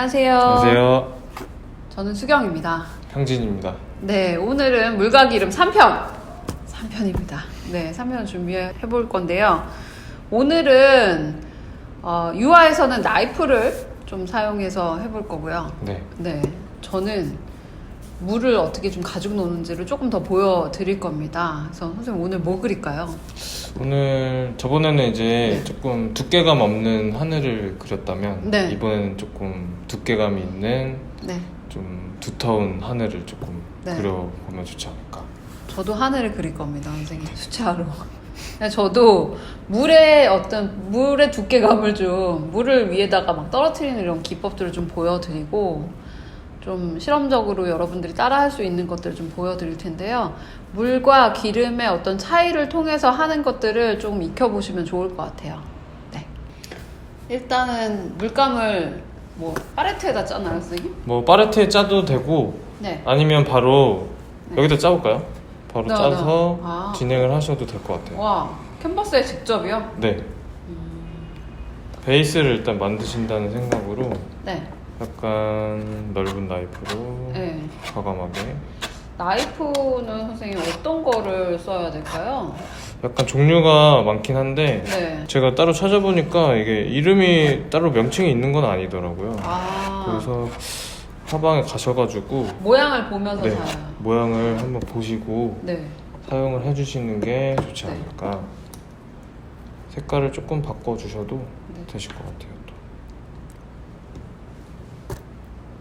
안녕하세요. 안녕하세요. 저는 수경입니다. 향진입니다. 네, 오늘은 물가기 이름 3편. 3편입니다. 네, 3편을 준비해 볼 건데요. 오늘은 어, 유아에서는 나이프를 좀 사용해서 해볼 거고요. 네. 네, 저는 물을 어떻게 좀 가지고 노는지를 조금 더 보여드릴 겁니다. 그래서 선생님 오늘 뭐 그릴까요? 오늘 저번에는 이제 네. 조금 두께감 없는 하늘을 그렸다면 네. 이번에는 조금 두께감이 있는 네, 좀 두터운 하늘을 조금 네. 그려보면 좋지 않을까. 저도 하늘을 그릴 겁니다, 선생님. 수채화로. 네, 저도 물의 어떤 물의 두께감을 좀 물을 위에다가 막 떨어뜨리는 이런 기법들을 좀 보여드리고 좀 실험적으로 여러분들이 따라할 수 있는 것들을 좀 보여드릴 텐데요. 물과 기름의 어떤 차이를 통해서 하는 것들을 좀 익혀보시면 좋을 것 같아요. 네. 일단은 물감을 뭐 파레트에다 짜나요, 선생님? 뭐 파레트에 짜도 되고 네. 아니면 바로 네. 여기다 짜볼까요? 바로 네, 짜서 네. 아. 진행을 하셔도 될 것 같아요. 와, 캔버스에 직접이요? 네. 베이스를 일단 만드신다는 생각으로 네. 약간 넓은 나이프로 네. 과감하게 나이프는 선생님 어떤 거를 써야 될까요? 약간 종류가 많긴 한데 네. 제가 따로 찾아보니까 이게 이름이 따로 명칭이 있는 건 아니더라고요. 아. 그래서 화방에 가셔가지고 모양을 보면서 네, 사요. 모양을 한번 보시고 네. 사용을 해주시는 게 좋지 네. 않을까. 색깔을 조금 바꿔주셔도 네. 되실 것 같아요. 또.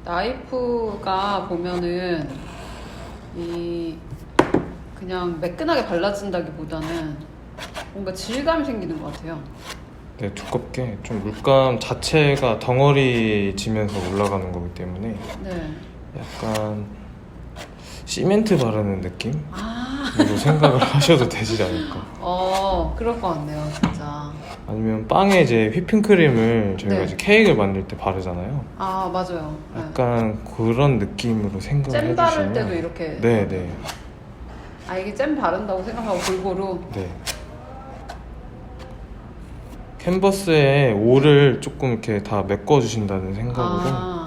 나이프가 보면은 이 그냥 매끈하게 발라진다기보다는 뭔가 질감이 생기는 것 같아요. 네, 두껍게 좀 물감 자체가 덩어리 지면서 올라가는 거기 때문에 네. 약간 시멘트 바르는 느낌으 로 아, 생각을 하셔도 되지 않을까. 어, 그럴 것 같네요, 진짜. 아니면 빵에 이제 휘핑크림을 저희가 네. 이제 케이크를 만들 때 바르잖아요. 아, 맞아요. 네. 약간 그런 느낌으로 생각을 잼 바를 해주시면 때도 이렇게. 네, 네, 아, 이게 잼 바른다고 생각하고 골고루. 네. 캔버스에 올을 조금 이렇게 다 메꿔 주신다는 생각으로 아.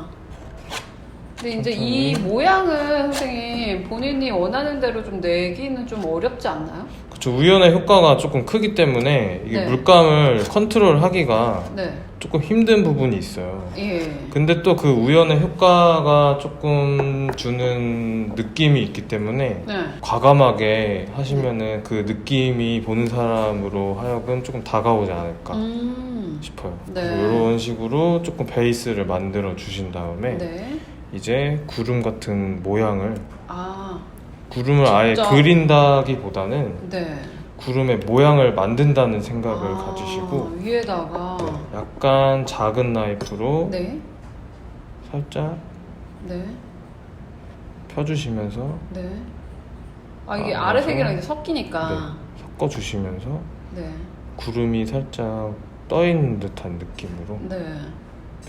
근데 이제. 이 모양을 선생님 본인이 원하는 대로 좀 내기는 좀 어렵지 않나요? 그쵸 우연의 효과가 조금 크기 때문에 이게 네. 물감을 컨트롤하기가 네. 조금 힘든 부분이 있어요. 예. 근데 또 그 우연의 효과가 조금 주는 느낌이 있기 때문에 네. 과감하게 하시면은 그 느낌이 보는 사람으로 하여금 조금 다가오지 않을까 음. 싶어요. 네. 이런 식으로 조금 베이스를 만들어 주신 다음에 네. 이제 구름 같은 모양을 아. 구름을 아예 진짜? 그린다기보다는 네. 구름의 모양을 만든다는 생각을 아, 가지시고 위에다가 네, 약간 작은 나이프로 네. 살짝 네. 펴주시면서 네. 아 이게 아, 아, 래 그래서? 색이랑 이제 섞이니까. 섞어주시면서 네. 구름이 살짝 떠 있는 듯한 느낌으로 네.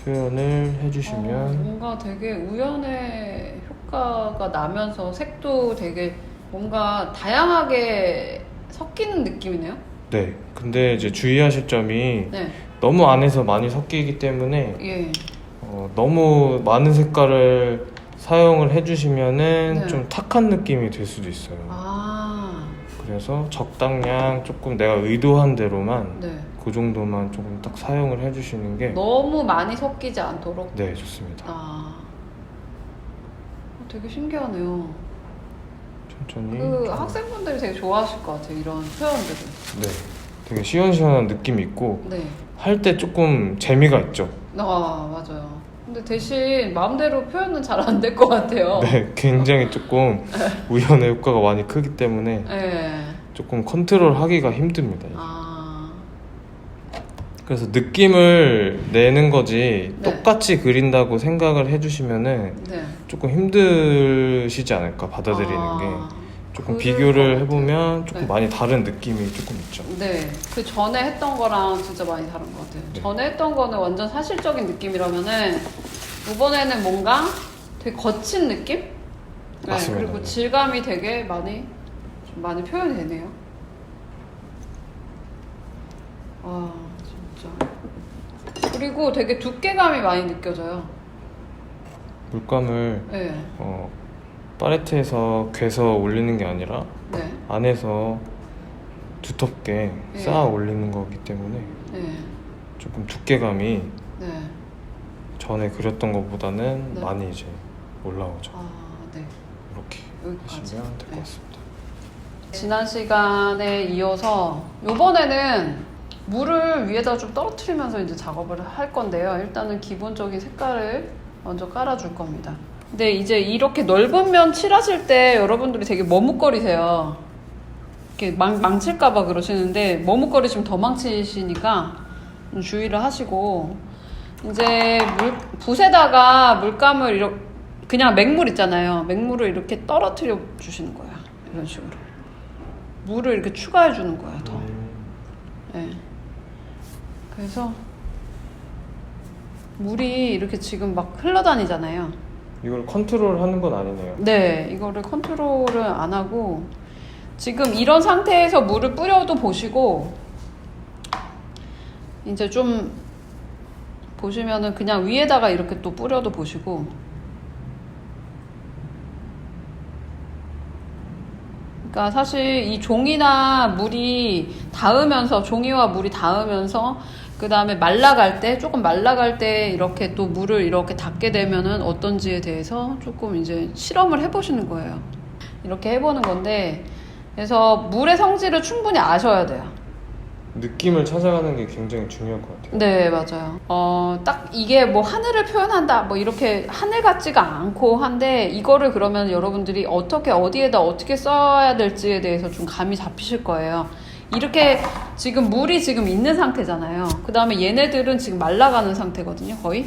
표현을 어, 해주시면 뭔가 되게 우연의 효과가 나면서 색도 되게 뭔가 다양하게 섞이는 느낌이네요. 네 근데 이제 주의하실 점이 네. 너무 안에서 많이 섞이기 때문에 예. 어, 너무 많은 색깔을 사용을 해주시면은 네. 좀 탁한 느낌이 될 수도 있어요. 아. 그래서 적당량 조금 내가 의도한 대로만 네. 그 정도만 조금 딱 사용을 해주시는 게 너무 많이 섞이지 않도록. 네, 좋습니다. 아. 어, 되게 신기하네요. 천천히. 그 좀- 학생분들이 되게 좋아하실 것 같아요. 이런 표현들을. 네. 되게 시원시원한 느낌이 있고 네. 할 때 조금 재미가 있죠. 아 맞아요. 근데 대신 마음대로 표현은 잘 안 될 것 같아요. 네, 굉장히 조금 우연의 효과가 많이 크기 때문에 네. 조금 컨트롤 하기가 힘듭니다. 아. 그래서 느낌을 내는 거지 네. 똑같이 그린다고 생각을 해주시면은 네. 조금 힘드시지 않을까 받아들이는 아, 게 조금 비교를. 해보면 조금 네. 많이 다른 느낌이 조금 있죠. 네. 그 전에 했던 거랑 진짜 많이 다른 것 같아요. 네. 전에 했던 거는 완전 사실적인 느낌이라면은 이번에는 뭔가 되게 거친 느낌? 네. 맞습니다. 그리고 네. 질감이 되게 많이 좀 많이 표현이 되네요. 아 진짜. 그리고 되게 두께감이 많이 느껴져요. 물감을 네. 어, 팔레트에서 괴서 올리는 게 아니라 네. 안에서 두텁게 네. 쌓아 올리는 거기 때문에 네. 조금 두께감이 네. 전에 그렸던 것보다는 네. 많이 이제 올라오죠. 아, 네. 이렇게 여기까지. 하시면 될것 네. 같습니다. 지난 시간에 이어서 이번에는 물을 위에다 좀 떨어뜨리면서 이제 작업을 할 건데요. 일단은 기본적인 색깔을 먼저 깔아줄 겁니다. 근데 이제 이렇게 넓은 면 칠하실 때 여러분들이 되게 머뭇거리세요. 이렇게 망, 망칠까봐 그러시는데 머뭇거리시면 더 망치시니까 좀 주의를 하시고 이제 물, 붓에다가 물감을 이렇게 그냥 맹물 있잖아요. 맹물을 이렇게 떨어뜨려 주시는 거예요. 이런 식으로. 물을 이렇게 추가해 주는 거예요, 더. 음, 네. 그래서 물이 이렇게 지금 막 흘러다니잖아요. 이걸 컨트롤 하는 건 아니네요. 네, 이거를 컨트롤을 안 하고 지금 이런 상태에서 물을 뿌려도 보시고 이제 좀 보시면은 그냥 위에다가 이렇게 또 뿌려도 보시고 그러니까 사실 이 종이나 물이 닿으면서 종이와 물이 닿으면서 그 다음에 말라갈 때 조금 말라갈 때 이렇게 또 물을 이렇게 닿게 되면은 어떤지에 대해서 조금 이제 실험을 해보시는 거예요. 이렇게 해보는 건데 그래서 물의 성질을 충분히 아셔야 돼요. 느낌을 찾아가는 게 굉장히 중요할 것 같아요. 네, 맞아요. 어, 딱 이게 뭐 하늘을 표현한다, 뭐 이렇게 하늘 같지가 않고 한데, 이거를 그러면 여러분들이 어떻게, 어디에다 어떻게 써야 될지에 대해서 좀 감이 잡히실 거예요. 이렇게 지금 물이 지금 있는 상태잖아요. 그 다음에 얘네들은 지금 말라가는 상태거든요, 거의.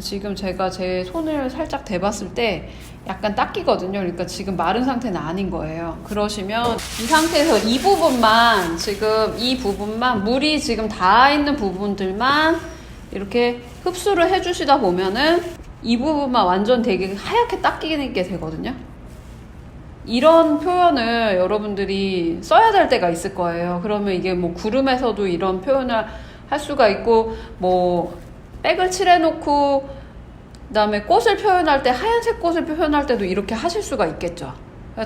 지금 제가 제 손을 살짝 대봤을 때 약간 닦이거든요. 그러니까 지금 마른 상태는 아닌 거예요. 그러시면 이 상태에서 이 부분만 지금 이 부분만 물이 지금 닿아 있는 부분들만 이렇게 흡수를 해주시다 보면은 이 부분만 완전 되게 하얗게 닦이게 되거든요. 이런 표현을 여러분들이 써야 될 때가 있을 거예요. 그러면 이게 뭐 구름에서도 이런 표현을 할 수가 있고 뭐 백을 칠해놓고 그다음에 꽃을 표현할 때 하얀색 꽃을 표현할 때도 이렇게 하실 수가 있겠죠.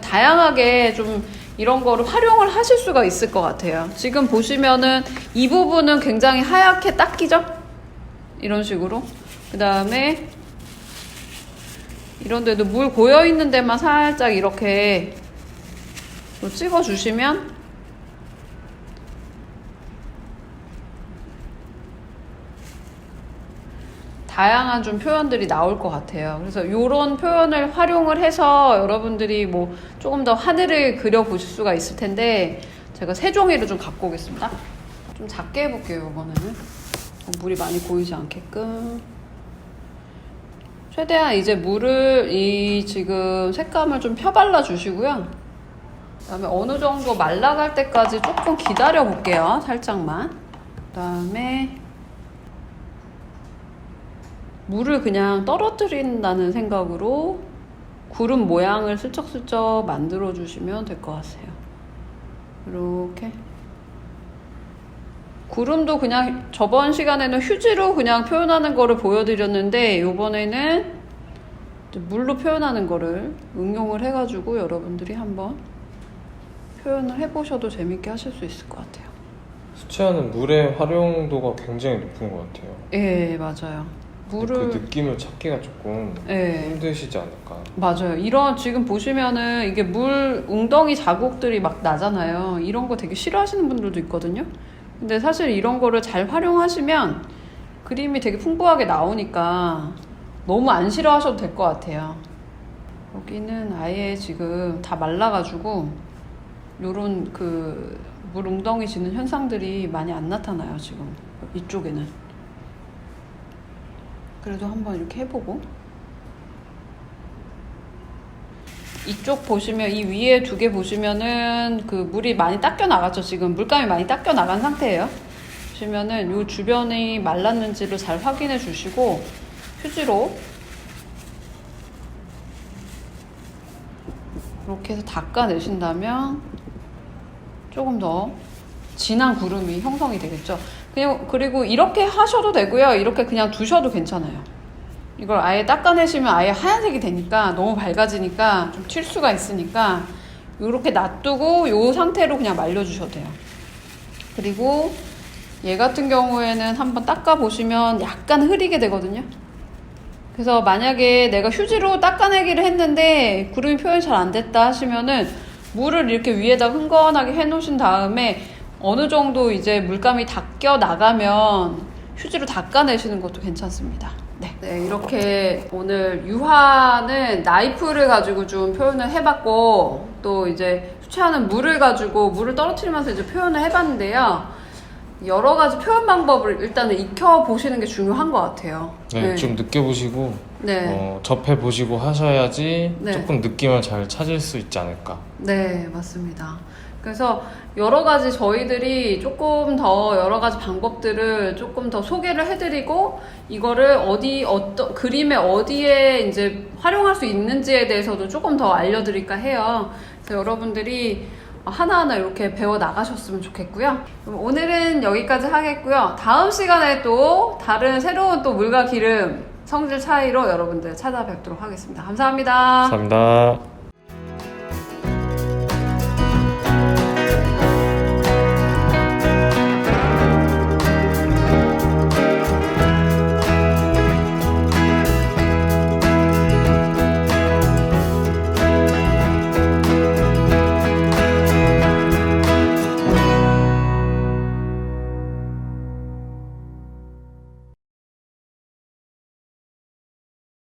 다양하게 좀 이런 거를 활용을 하실 수가 있을 것 같아요. 지금 보시면은 이 부분은 굉장히 하얗게 닦이죠? 이런 식으로. 그 다음에 이런 데도 물 고여 있는 데만 살짝 이렇게 또 찍어 주시면 다양한 좀 표현들이 나올 것 같아요. 그래서 이런 표현을 활용을 해서 여러분들이 뭐 조금 더 하늘을 그려 보실 수가 있을 텐데 제가 세 종이를 좀 갖고 오겠습니다. 좀 작게 해볼게요 이번에는 어, 물이 많이 고이지 않게끔. 최대한 이제 물을 이 지금 색감을 좀 펴발라 주시고요. 그 다음에 어느 정도 말라갈 때까지 조금 기다려 볼게요. 살짝만. 그 다음에 물을 그냥 떨어뜨린다는 생각으로 구름 모양을 슬쩍슬쩍 만들어 주시면 될 것 같아요. 이렇게. 구름도 그냥 저번 시간에는 휴지로 그냥 표현하는 거를 보여드렸는데 이번에는 물로 표현하는 거를 응용을 해가지고 여러분들이 한번 표현을 해보셔도 재밌게 하실 수 있을 것 같아요. 수채화는 물의 활용도가 굉장히 높은 것 같아요. 예, 맞아요. 물을 그 느낌을 찾기가 조금 예. 힘드시지 않을까. 맞아요. 이런 지금 보시면은 이게 물 웅덩이 자국들이 막 나잖아요. 이런 거 되게 싫어하시는 분들도 있거든요. 근데 사실 이런 거를 잘 활용하시면 그림이 되게 풍부하게 나오니까 너무 안 싫어하셔도 될 것 같아요. 여기는 아예 지금 다 말라가지고 요런 그 물 웅덩이 지는 현상들이 많이 안 나타나요, 지금. 이쪽에는. 그래도 한번 이렇게 해보고. 이쪽 보시면 이 위에 두 개 보시면은 그 물이 많이 닦여 나갔죠 지금 물감이 많이 닦여 나간 상태예요 보시면은 요 주변이 말랐는지를 잘 확인해 주시고 휴지로 이렇게 해서 닦아내신다면 조금 더 진한 구름이 형성이 되겠죠 그냥 그리고 이렇게 하셔도 되고요 이렇게 그냥 두셔도 괜찮아요 이걸 아예 닦아내시면 아예 하얀색이 되니까 너무 밝아지니까 좀 튈 수가 있으니까 이렇게 놔두고 이 상태로 그냥 말려주셔도 돼요. 그리고 얘 같은 경우에는 한번 닦아 보시면 약간 흐리게 되거든요. 그래서 만약에 내가 휴지로 닦아내기를 했는데 구름이 표현이 잘 안 됐다 하시면은 물을 이렇게 위에다 흥건하게 해놓으신 다음에 어느 정도 이제 물감이 닦여 나가면 휴지로 닦아내시는 것도 괜찮습니다. 네. 네, 이렇게 오늘 유화는 나이프를 가지고 좀 표현을 해봤고 또 이제 수채화는 물을 가지고 물을 떨어뜨리면서 이제 표현을 해봤는데요. 여러 가지 표현 방법을 일단은 익혀 보시는 게 중요한 것 같아요. 네, 좀 느껴보시고 네. 어, 접해 보시고 하셔야지 네. 조금 느낌을 잘 찾을 수 있지 않을까. 네, 맞습니다. 그래서 여러 가지 저희들이 조금 더 여러 가지 방법들을 조금 더 소개를 해드리고 이거를 어디 어떤 그림에 어디에 이제 활용할 수 있는지에 대해서도 조금 더 알려드릴까 해요. 그래서 여러분들이 하나하나 이렇게 배워 나가셨으면 좋겠고요. 오늘은 여기까지 하겠고요. 다음 시간에 또 다른 새로운 또 물과 기름 성질 차이로 여러분들 찾아뵙도록 하겠습니다. 감사합니다. 감사합니다.